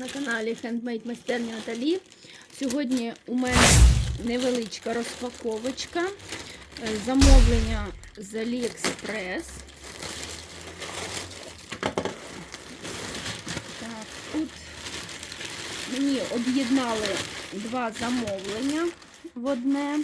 на каналі Handmade майстерня Наталі. Сьогодні у мене невеличка розпаковочка. Е, Замовлення з AliExpress. Так, тут мені об'єднали два замовлення в одне.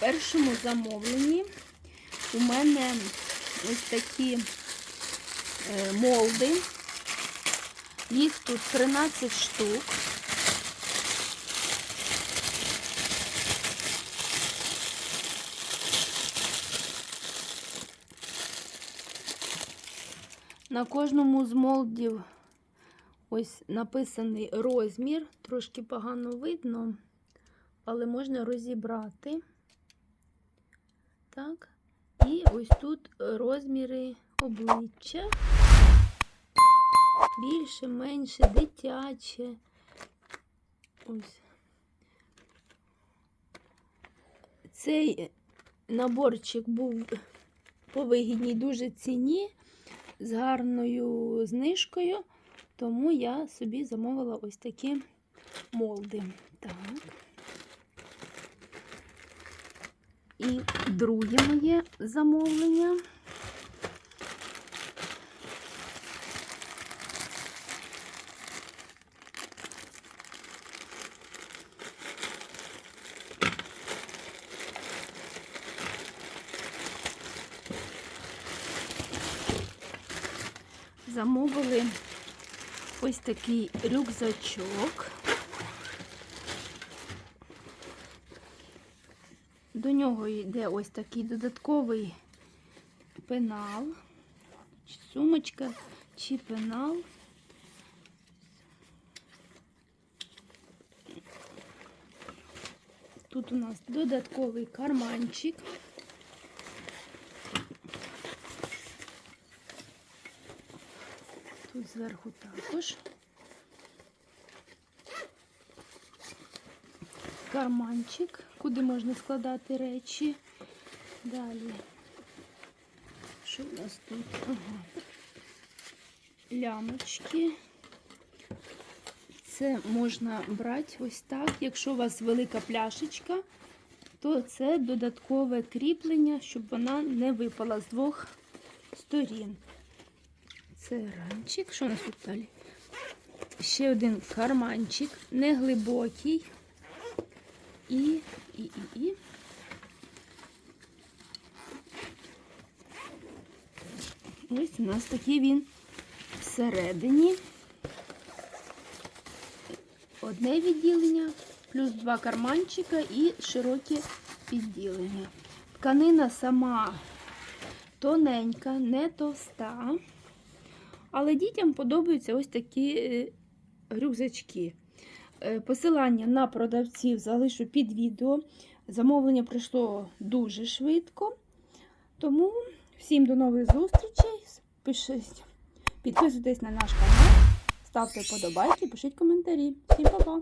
Першому замовленні у мене ось такі е, молди. Їх тут 13 штук. На кожному з молдів ось написаний розмір, трошки погано видно, але можна розібрати. Так, і ось тут розміри обличчя. Більше, менше, дитяче. Ось. Цей наборчик був по вигідній дуже ціні з гарною знижкою, тому я собі замовила ось такі молди. Так. І друге моє замовлення. Замовили ось такий рюкзачок. До нього йде ось такий додатковий пенал, чи сумочка, чи пенал. Тут у нас додатковий карманчик. Тут зверху також. Карманчик, куди можна складати речі. Далі. Що у нас тут? Ага. Лямочки. Це можна брати ось так. Якщо у вас велика пляшечка, то це додаткове кріплення, щоб вона не випала з двох сторін. Це ранчик. Що у нас тут далі? Ще один карманчик, неглибокий. І, і, і, і. Ось у нас такий він всередині. Одне відділення, плюс два карманчика і широке відділення. Тканина сама тоненька, не товста. Але дітям подобаються ось такі е, рюкзачки. Е, Посилання на продавців залишу під відео. Замовлення прийшло дуже швидко. Тому всім до нових зустрічей. Пишіть, підписуйтесь на наш канал, ставте вподобайки, пишіть коментарі. Всім па-па!